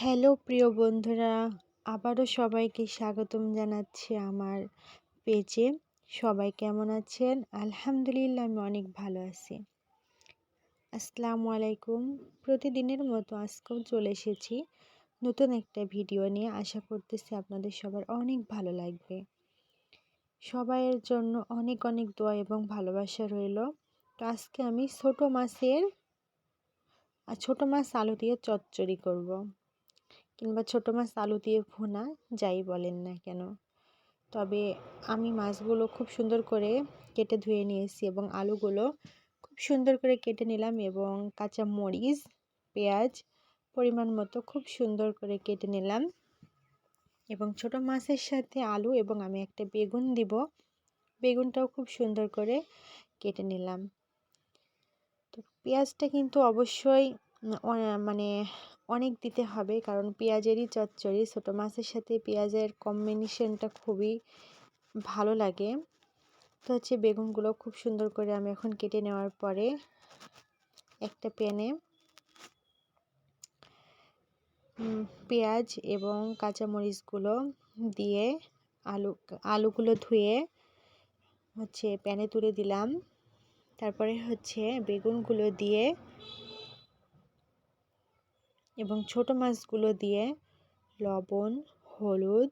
Hello প্রিয় বন্ধুরা, আবারও সবাইকে স্বাগতম জানাচ্ছি আমার পেজে। সবাই কেমন আছেন? আলহামদুলিল্লাহ, আমি অনেক ভালো আছি। আসসালামু আলাইকুম। প্রতিদিনের মতো আজকেও চলে এসেছি নতুন একটা ভিডিও নিয়ে। আশা করতেছি আপনাদের সবার অনেক ভালো লাগবে। সবাইয়ের জন্য অনেক অনেক দোয়া এবং ভালোবাসা রইল। তো আজকে আমি ছোট মাছের ছোটো মাছ আলু দিয়ে চচ্চড়ি করব। কিংবা ছোটো মাছ আলু দিয়ে ভুনা, যাই বলেন না কেন। তবে আমি মাছগুলো খুব সুন্দর করে কেটে ধুয়ে নিয়েছি এবং আলুগুলো খুব সুন্দর করে কেটে নিলাম এবং কাঁচা মরিচ, পেঁয়াজ পরিমাণ মতো খুব সুন্দর করে কেটে নিলাম। এবং ছোট মাছের সাথে আলু এবং আমি একটা বেগুন দিব, বেগুনটাও খুব সুন্দর করে কেটে নিলাম। তো পেঁয়াজটা কিন্তু অবশ্যই মানে অনেক দিতে হবে। কারণ পেঁয়াজেরই চচ্চড়ি। ছোটো মাছের সাথে পেঁয়াজের কম্বিনেশনটা খুবই ভালো লাগে। তো হচ্ছে বেগুনগুলো খুব সুন্দর করে আমি এখন কেটে নেওয়ার পরে একটা প্যানে পেঁয়াজ এবং কাঁচামরিচগুলো দিয়ে আলু, আলুগুলো ধুয়ে হচ্ছে প্যানে তুলে দিলাম। তারপরে হচ্ছে বেগুনগুলো দিয়ে এবং ছোট মাছগুলো দিয়ে লবণ, হলুদ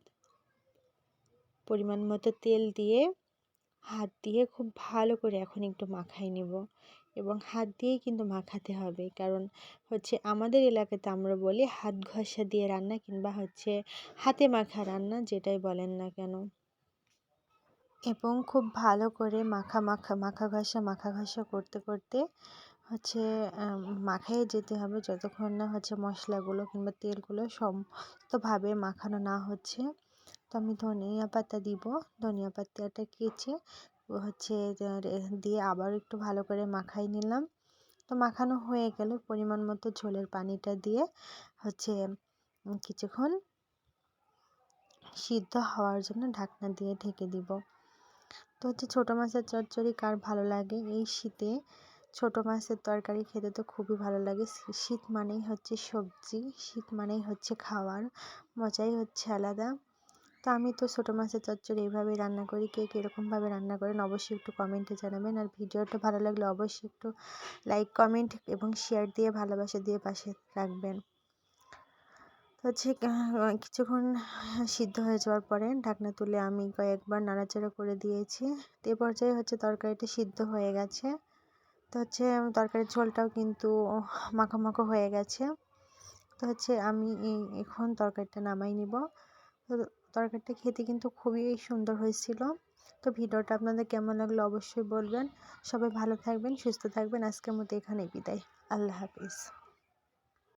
পরিমাণ মতো তেল দিয়ে হাত দিয়ে খুব ভালো করে এখন একটু মাখাই নেব এবং হাত দিয়েই কিন্তু মাখাতে হবে। কারণ হচ্ছে আমাদের এলাকাতে আমরা বলি হাত ঘষা দিয়ে রান্না কিংবা হচ্ছে হাতে মাখা রান্না যেটাই বলেন না কেন। এবং খুব ভালো করে মাখা মাখা মাখা ঘষা মাখা ঘষা করতে করতে হচ্ছে মাখাই যেতে হবে। যতক্ষণ না হচ্ছে মশলাগুলো কিংবা তেলগুলো সমস্তভাবে মাখানো না হচ্ছে, তো আমি ধনিয়া পাতা দিব। ধনিয়া পাতাটা কেচে হচ্ছে দিয়ে আবার একটু ভালো করে মাখাই নিলাম। তো মাখানো হয়ে গেল পরিমাণ মতো ঝোলের পানিটা দিয়ে হচ্ছে কিছুক্ষণ সিদ্ধ হওয়ার জন্য ঢাকনা দিয়ে ঢেকে দিব। তো হচ্ছে ছোটো মাছের চচ্চড়ি কার ভালো লাগে? এই শীতে ছোট মাছের তরকারি খেতে তো খুবই ভালো লাগে। শীত মানেই হচ্ছে সবজি, শীত মানেই হচ্ছে খাওয়ার, মজাই হচ্ছে আলাদা। তো আমি তো ছোটো মাছের চচ্চড়ি এইভাবেই রান্না করি। কে কীরকমভাবে রান্না করেন অবশ্যই একটু কমেন্টে জানাবেন। আর ভিডিওটা ভালো লাগলে অবশ্যই একটু লাইক, কমেন্ট এবং শেয়ার দিয়ে ভালোবাসা দিয়ে পাশে রাখবেন হচ্ছে কিছুক্ষণ সিদ্ধ হয়ে যাওয়ার পরে ঢাকনা তুলে আমি কয়েকবার নাড়াচাড়া করে দিয়েছি। এ পর্যায়ে হচ্ছে তরকারিটা সিদ্ধ হয়ে গেছে। তো হচ্ছে তরকারির ঝোলটাও কিন্তু মাখো মাখো হয়ে গেছে। তো হচ্ছে আমি এখন তরকারিটা নামাই নিব। তো তরকারিটা খেতে কিন্তু খুবই সুন্দর হয়েছিল। তো ভিডিওটা আপনাদের কেমন লাগল অবশ্যই বলবেন। সবাই ভালো থাকবেন, সুস্থ থাকবেন। আজকের মতো এখানেই বিদায়। আল্লাহ হাফিজ।